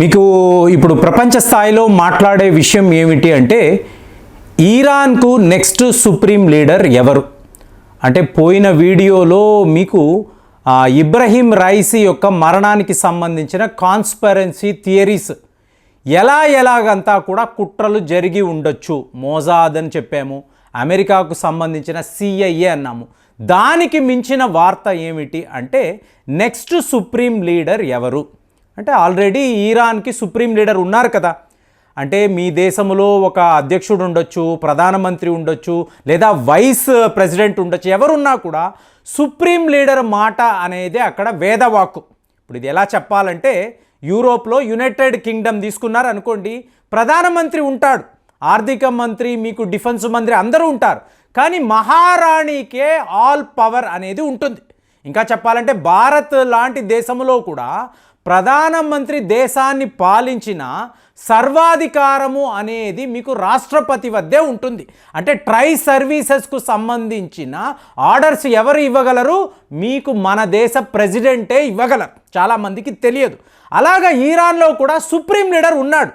మీకు ఇప్పుడు ప్రపంచ స్థాయిలో మాట్లాడే విషయం ఏమిటి అంటే ఈరాన్కు నెక్స్ట్ సుప్రీం లీడర్ ఎవరు? అంటే పోయిన వీడియోలో మీకు ఇబ్రహీం రైసీ యొక్క మరణానికి సంబంధించిన కాన్స్పరెన్సీ థియరీస్ ఎలా ఎలాగంతా కూడా కుట్రలు జరిగి ఉండొచ్చు. మోజాద్ అని చెప్పాము. అమెరికాకు సంబంధించిన సిఐఏ అన్నాము. దానికి మించిన వార్త ఏమిటి అంటే నెక్స్ట్ సుప్రీం లీడర్ ఎవరు? అంటే ఆల్రెడీ ఈరాన్కి సుప్రీం లీడర్ ఉన్నారు కదా. అంటే మీ దేశంలో ఒక అధ్యక్షుడు ఉండొచ్చు ప్రధానమంత్రి ఉండొచ్చు లేదా వైస్ ప్రెసిడెంట్ ఉండొచ్చు ఎవరున్నా కూడా సుప్రీం లీడర్ మాట అనేది అక్కడ వేదవాక్కు. ఇప్పుడు ఇది ఎలా చెప్పాలంటే యూరోప్లో యునైటెడ్ కింగ్డమ్ తీసుకున్నారు అనుకోండి ప్రధానమంత్రి ఉంటాడు ఆర్థిక మంత్రి మీకు డిఫెన్స్ మంత్రి అందరూ ఉంటారు కానీ మహారాణికే ఆల్ పవర్ అనేది ఉంటుంది. ఇంకా చెప్పాలంటే భారత్ లాంటి దేశంలో కూడా ప్రధానమంత్రి దేశాన్ని పాలించిన సర్వాధికారము అనేది మీకు రాష్ట్రపతి వద్దే ఉంటుంది. అంటే ట్రై సర్వీసెస్కు సంబంధించిన ఆర్డర్స్ ఎవరు ఇవ్వగలరు? మీకు మన దేశ ప్రెసిడెంటే ఇవ్వగలరు. చాలామందికి తెలియదు. అలాగా ఈరాన్లో కూడా సుప్రీం లీడర్ ఉన్నాడు.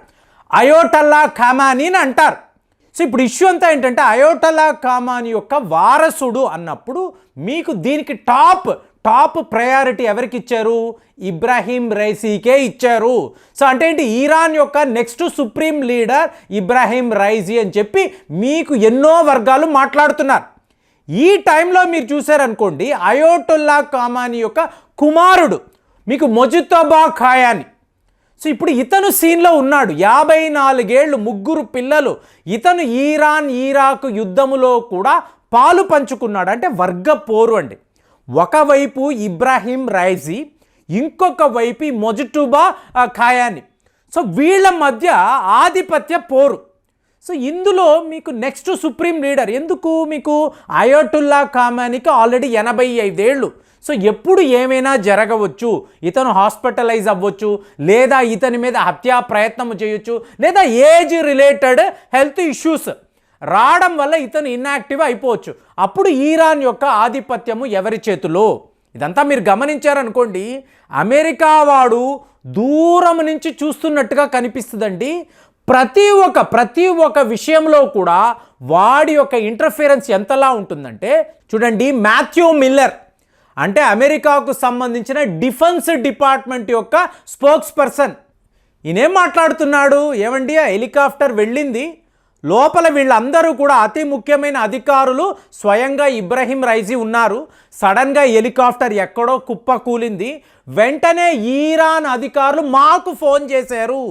అయోటల్లా ఖామాని అని అంటారు. సో ఇప్పుడు ఇష్యూ అంతా ఏంటంటే అయోటలా కామాని యొక్క వారసుడు అన్నప్పుడు మీకు దీనికి టాప్ టాప్ ప్రయారిటీ ఎవరికి ఇచ్చారు ఇబ్రాహీం రైసీకే ఇచ్చారు. సో అంటే ఏంటి? ఈరాన్ యొక్క next supreme leader Ibrahim Raisi అని చెప్పి మీకు ఎన్నో వర్గాలు మాట్లాడుతున్నారు. ఈ టైంలో మీరు చూసారనుకోండి అయోటుల్లా కామాని యొక్క కుమారుడు మీకు మొజితోబా ఖాయాని సో ఇప్పుడు ఇతను సీన్లో ఉన్నాడు. యాభై నాలుగేళ్ళు ముగ్గురు పిల్లలు. ఇతను ఈరాన్ ఇరాక్ యుద్ధములో కూడా పాలు పంచుకున్నాడు. అంటే వర్గ పోరు అండి. ఒకవైపు ఇబ్రాహీం రైజీ ఇంకొక వైపు మొజటుబా ఖాయాని. సో వీళ్ళ మధ్య ఆధిపత్య పోరు. సో ఇందులో మీకు నెక్స్ట్ సుప్రీం లీడర్. ఎందుకు? మీకు అయోటుల్లా కామానికి ఆల్రెడీ ఎనభై ఐదేళ్ళు. సో ఎప్పుడు ఏమైనా జరగవచ్చు ఇతను హాస్పిటలైజ్ అవ్వచ్చు లేదా ఇతని మీద హత్యా ప్రయత్నం చేయొచ్చు లేదా ఏజ్ రిలేటెడ్ హెల్త్ ఇష్యూస్ రావడం వల్ల ఇతను ఇన్యాక్టివ్ అయిపోవచ్చు. అప్పుడు ఈరాన్ యొక్క ఆధిపత్యము ఎవరి చేతిలో? ఇదంతా మీరు గమనించారనుకోండి అమెరికా వాడు దూరం నుంచి చూస్తున్నట్టుగా కనిపిస్తుందండి. ప్రతి ఒక్క ప్రతి ఒక్క విషయంలో కూడా వాడి యొక్క ఇంటర్ఫిరెన్స్ ఎంతలా ఉంటుందంటే చూడండి మాథ్యూ మిల్లర్. అంటే అమెరికాకు సంబంధించిన డిఫెన్స్ డిపార్ట్మెంట్ యొక్క స్పోక్స్ పర్సన్. ఈయనేం మాట్లాడుతున్నాడు? ఏమండి? ఆ హెలికాప్టర్ వెళ్ళింది. లోపల వీళ్ళందరూ కూడా అతి ముఖ్యమైన అధికారులు స్వయంగా ఇబ్రహీం రైజీ ఉన్నారు. సడన్గా హెలికాప్టర్ ఎక్కడో కుప్ప కూలింది వెంటనే ఈరాన్ అధికారులు మాకు ఫోన్ చేశారు.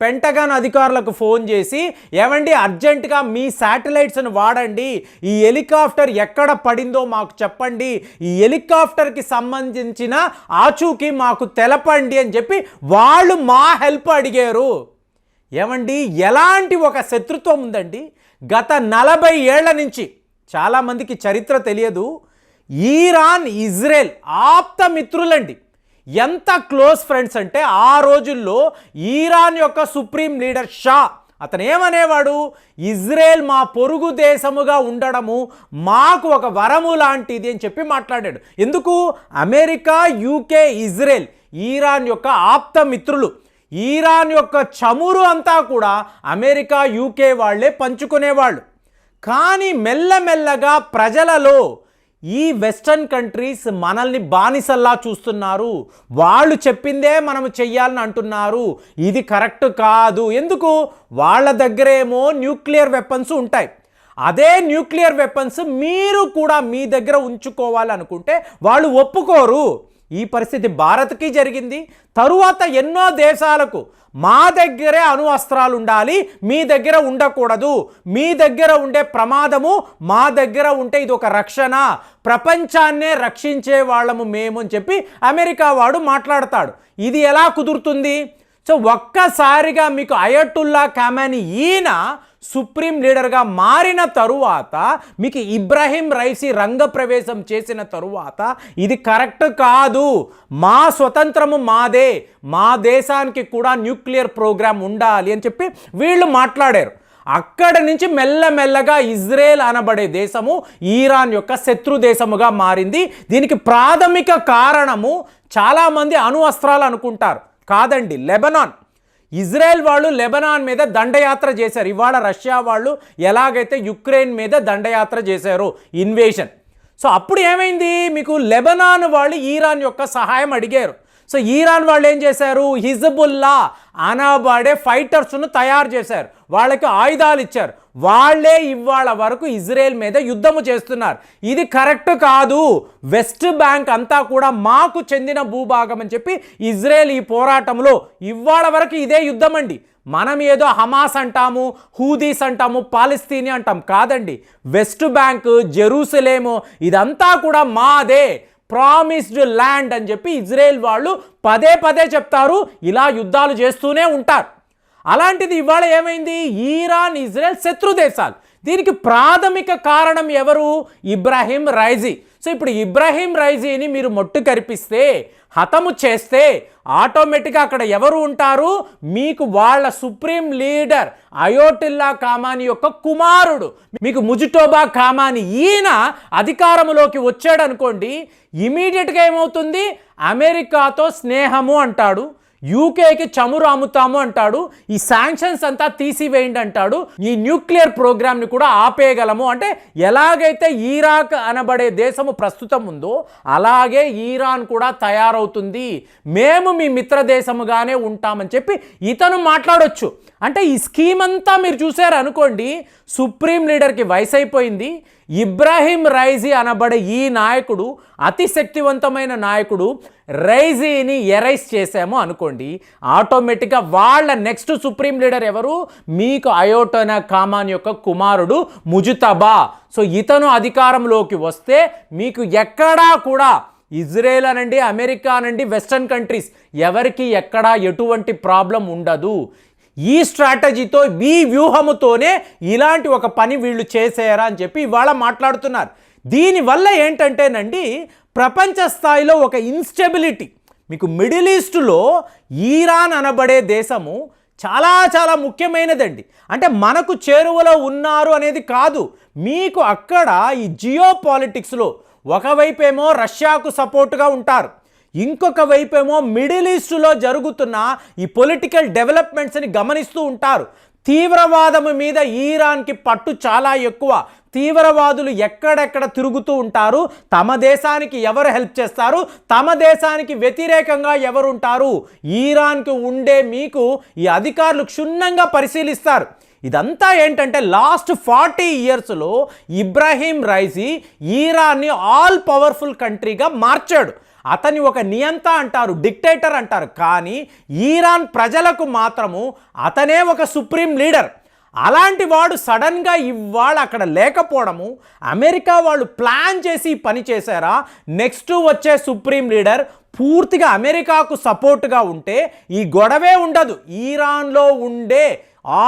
పెంటగాన్ అధికారులకు ఫోన్ చేసి ఏమండి అర్జెంటుగా మీ శాటిలైట్స్ని వాడండి. ఈ హెలికాప్టర్ ఎక్కడ పడిందో మాకు చెప్పండి. ఈ హెలికాప్టర్కి సంబంధించిన ఆచూకీ మాకు తెలపండి అని చెప్పి వాళ్ళు మా హెల్ప్ అడిగారు. ఏమండి ఎలాంటి ఒక శత్రుత్వం ఉందండి? గత నలభై ఏళ్ళ నుంచి చాలామందికి చరిత్ర తెలియదు. ఈరాన్ ఇజ్రాయెల్ ఆప్త మిత్రులండి. ఎంత క్లోజ్ ఫ్రెండ్స్ అంటే ఆ రోజుల్లో ఈరాన్ యొక్క సుప్రీం లీడర్ షా అతను ఏమనేవాడు ఇజ్రాయెల్ మా పొరుగు దేశముగా ఉండడము మాకు ఒక వరము లాంటిది అని చెప్పి మాట్లాడాడు. ఎందుకు? అమెరికా యూకే ఇజ్రాయెల్ ఈరాన్ యొక్క ఆప్త మిత్రులు. ఈరాన్ యొక్క చమురు అంతా కూడా అమెరికా యూకే వాళ్ళే పంచుకునేవాళ్ళు. కానీ మెల్లమెల్లగా ప్రజలలో ఈ వెస్టర్న్ కంట్రీస్ మనల్ని బానిసల్లా చూస్తున్నారు. వాళ్ళు చెప్పిందే మనం చెయ్యాలని అంటున్నారు. ఇది కరెక్ట్ కాదు. ఎందుకు? వాళ్ళ దగ్గరేమో న్యూక్లియర్ వెపన్స్ ఉంటాయి. అదే న్యూక్లియర్ వెపన్స్ మీరు కూడా మీ దగ్గర ఉంచుకోవాలనుకుంటే వాళ్ళు ఒప్పుకోరు. ఈ పరిస్థితి భారత్కి జరిగింది. తరువాత ఎన్నో దేశాలకు మా దగ్గరే అణు అస్త్రాలు ఉండాలి మీ దగ్గర ఉండకూడదు మీ దగ్గర ఉండే ప్రమాదము మా దగ్గర ఉంటే ఇది ఒక రక్షణ ప్రపంచాన్నే రక్షించే వాళ్ళము మేము అని చెప్పి అమెరికా వాడు మాట్లాడతాడు. ఇది ఎలా కుదురుతుంది? సో ఒక్కసారిగా మీకు అయటుల్లా కామాని ఈయన సుప్రీం లీడర్గా మారిన తరువాత మీకు ఇబ్రాహీం రైసీ రంగప్రవేశం చేసిన తరువాత ఇది కరెక్ట్ కాదు. మా స్వతంత్రము మాదే. మా దేశానికి కూడా న్యూక్లియర్ ప్రోగ్రామ్ ఉండాలి అని చెప్పి వీళ్ళు మాట్లాడారు. అక్కడ నుంచి మెల్లమెల్లగా ఇజ్రాయెల్ అనబడే దేశము ఈరాన్ యొక్క శత్రు దేశముగా మారింది. దీనికి ప్రాథమిక కారణము చాలామంది అణు అస్త్రాలు అనుకుంటారు. కాదండి లెబనాన్. ఇజ్రాయెల్ వాళ్ళు లెబనాన్ మీద దండయాత్ర చేశారు. ఇవాళ రష్యా వాళ్ళు ఎలాగైతే యుక్రెయిన్ మీద దండయాత్ర చేశారు ఇన్వేషన్ సో అప్పుడు ఏమైంది? మీకు లెబనాన్ వాళ్ళు ఈరాన్ యొక్క సహాయం అడిగారు. సో ఈరాన్ వాళ్ళు ఏం చేశారు? హిజబుల్లా అనబడే ఫైటర్స్ను తయారు చేశారు. వాళ్ళకి ఆయుధాలు ఇచ్చారు. వాళ్ళే ఇవాళ వరకు ఇజ్రాయెల్ మీద యుద్ధము చేస్తున్నారు. ఇది కరెక్ట్ కాదు. వెస్ట్ బ్యాంక్ అంతా కూడా మాకు చెందిన భూభాగం అని చెప్పి ఇజ్రాయెల్ ఈ పోరాటంలో ఇవాళ వరకు ఇదే యుద్ధం అండి. మనం ఏదో హమాస్ అంటాము హూదీస్ అంటాము పాలిస్తీని అంటాం కాదండి. వెస్ట్ బ్యాంక్ జెరూసలేము ఇదంతా కూడా మాదే. ప్రామిస్డ్ ల్యాండ్ అని చెప్పి ఇజ్రాయెల్ వాళ్ళు పదే పదే చెప్తారు. ఇలా యుద్ధాలు చేస్తూనే ఉంటారు. అలాంటిది ఇవాళ ఏమైంది? ఈరాన్ ఇజ్రాయెల్ శత్రు దేశాలు. దీనికి ప్రాథమిక కారణం ఎవరు? ఇబ్రాహీం రైజీ. సో ఇప్పుడు ఇబ్రాహీం రైజీని మీరు మొట్టు కరిపిస్తే హతము చేస్తే ఆటోమేటిక్గా అక్కడ ఎవరు ఉంటారు? మీకు వాళ్ళ సుప్రీం లీడర్ అయోటిల్లా కామాని యొక్క కుమారుడు. మీకు ముజుటోబా కామాని ఈయన అధికారంలోకి వచ్చాడనుకోండి ఇమీడియట్గా ఏమవుతుంది? అమెరికాతో స్నేహము అంటాడు. యూకేకి చమురు అమ్ముతాము అంటాడు. ఈ శాంక్షన్స్ అంతా తీసివేయండి అంటాడు. ఈ న్యూక్లియర్ ప్రోగ్రామ్ని కూడా ఆపేయగలము. అంటే ఎలాగైతే ఈరాక్ అనబడే దేశము ప్రస్తుతం ఉందో అలాగే ఈరాన్ కూడా తయారవుతుంది. మేము మీ మిత్ర దేశముగానే ఉంటామని చెప్పి ఇతను మాట్లాడొచ్చు. అంటే ఈ స్కీమ్ అంతా మీరు చూసారు అనుకోండి సుప్రీం లీడర్కి వయసు అయిపోయింది ఇబ్రాహీం రైజీ అనబడే ఈ నాయకుడు అతి శక్తివంతమైన నాయకుడు రైజీని ఎరైజ్ చేశాము అనుకోండి ఆటోమేటిక్గా వాళ్ళ నెక్స్ట్ సుప్రీం లీడర్ ఎవరు? మీకు అయోటోనా కామాన్ యొక్క కుమారుడు ముజుతబా. సో ఇతను అధికారంలోకి వస్తే మీకు ఎక్కడా కూడా ఇజ్రాయెల్ అనండి అమెరికా అనండి వెస్టర్న్ కంట్రీస్ ఎవరికి ఎక్కడా ఎటువంటి ప్రాబ్లం ఉండదు. ఈ స్ట్రాటజీతో ఈ వ్యూహముతోనే ఇలాంటి ఒక పని వీళ్ళు చేసారా అని చెప్పి ఇవాళ మాట్లాడుతున్నారు. దీనివల్ల ఏంటంటేనండి ప్రపంచ స్థాయిలో ఒక ఇన్స్టెబిలిటీ మీకు మిడిల్ ఈస్టులో ఈరాన్ అనబడే దేశము చాలా చాలా ముఖ్యమైనదండి. అంటే మనకు చేరువలో ఉన్నారు అనేది కాదు మీకు అక్కడ ఈ జియో పాలిటిక్స్లో ఒకవైపేమో రష్యాకు సపోర్టుగా ఉంటారు. ఇంకొక వైపేమో మిడిల్ ఈస్టులో జరుగుతున్న ఈ పొలిటికల్ డెవలప్మెంట్స్ని గమనిస్తూ ఉంటారు. తీవ్రవాదము మీద ఈరాన్కి పట్టు చాలా ఎక్కువ. తీవ్రవాదులు ఎక్కడెక్కడ తిరుగుతూ ఉంటారు? తమ దేశానికి ఎవరు హెల్ప్ చేస్తారు? తమ దేశానికి వ్యతిరేకంగా ఎవరు ఉంటారు ఈరాన్కి ఉండే మీకు ఈ అధికారులు క్షుణ్ణంగా పరిశీలిస్తారు. ఇదంతా ఏంటంటే లాస్ట్ ఫార్టీ ఇయర్స్లో ఇబ్రాహీం రైజీ ఈరాన్ని ఆల్ పవర్ఫుల్ కంట్రీగా మార్చాడు. అతని ఒక నియంత అంటారు డిక్టేటర్ అంటారు. కానీ ఈరాన్ ప్రజలకు మాత్రము అతనే ఒక సుప్రీం లీడర్ అలాంటి వాడు సడన్గా ఇవాళ అక్కడ లేకపోవడము అమెరికా వాళ్ళు ప్లాన్ చేసి పని చేశారా? నెక్స్ట్ వచ్చే సుప్రీం లీడర్ పూర్తిగా అమెరికాకు సపోర్ట్గా ఉంటే ఈ గొడవే ఉండదు. ఈరాన్లో ఉండే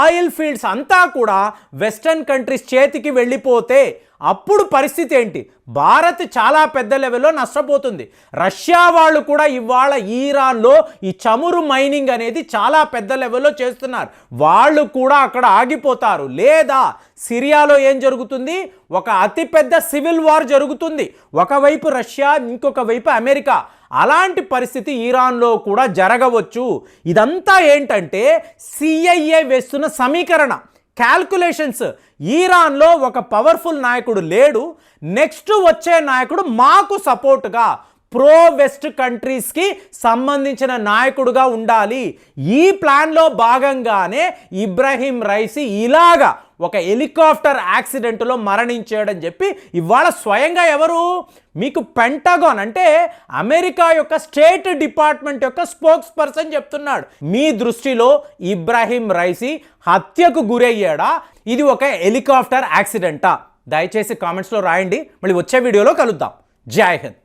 ఆయిల్ ఫీల్డ్స్ అంతా కూడా వెస్టర్న్ కంట్రీస్ చేతికి వెళ్ళిపోతే అప్పుడు పరిస్థితి ఏంటి? భారత్ చాలా పెద్ద లెవెల్లో నష్టపోతుంది. రష్యా వాళ్ళు కూడా ఇవాళ ఈరాన్లో ఈ చమురు మైనింగ్ అనేది చాలా పెద్ద లెవెల్లో చేస్తున్నారు. వాళ్ళు కూడా అక్కడ ఆగిపోతారు. లేదా సిరియాలో ఏం జరుగుతుంది? ఒక అతిపెద్ద సివిల్ వార్ జరుగుతుంది. ఒకవైపు రష్యా ఇంకొక వైపు అమెరికా. అలాంటి పరిస్థితి ఈరాన్లో కూడా జరగవచ్చు. ఇదంతా ఏంటంటే సిఐఏ వేస్తున్న సమీకరణ. క్యాల్కులేషన్స్ ఈరాన్లో ఒక పవర్ఫుల్ నాయకుడు లేడు. నెక్స్ట్ వచ్చే నాయకుడు మాకు సపోర్ట్గా ప్రో వెస్ట్ కంట్రీస్కి సంబంధించిన నాయకుడుగా ఉండాలి. ఈ ప్లాన్లో భాగంగానే ఇబ్రాహీం రైసి ఇలాగా ఒక హెలికాప్టర్ యాక్సిడెంట్లో మరణించాడని చెప్పి ఇవాళ స్వయంగా ఎవరు? మీకు పెంటగాన్ అంటే అమెరికా యొక్క స్టేట్ డిపార్ట్మెంట్ యొక్క స్పోక్స్ పర్సన్ చెప్తున్నాడు. మీ దృష్టిలో ఇబ్రాహీం రైసి హత్యకు గురయ్యాడా? ఇది ఒక హెలికాప్టర్ యాక్సిడెంటా? దయచేసి కామెంట్స్లో రాయండి. మళ్ళీ వచ్చే వీడియోలో కలుద్దాం. జై హింద్.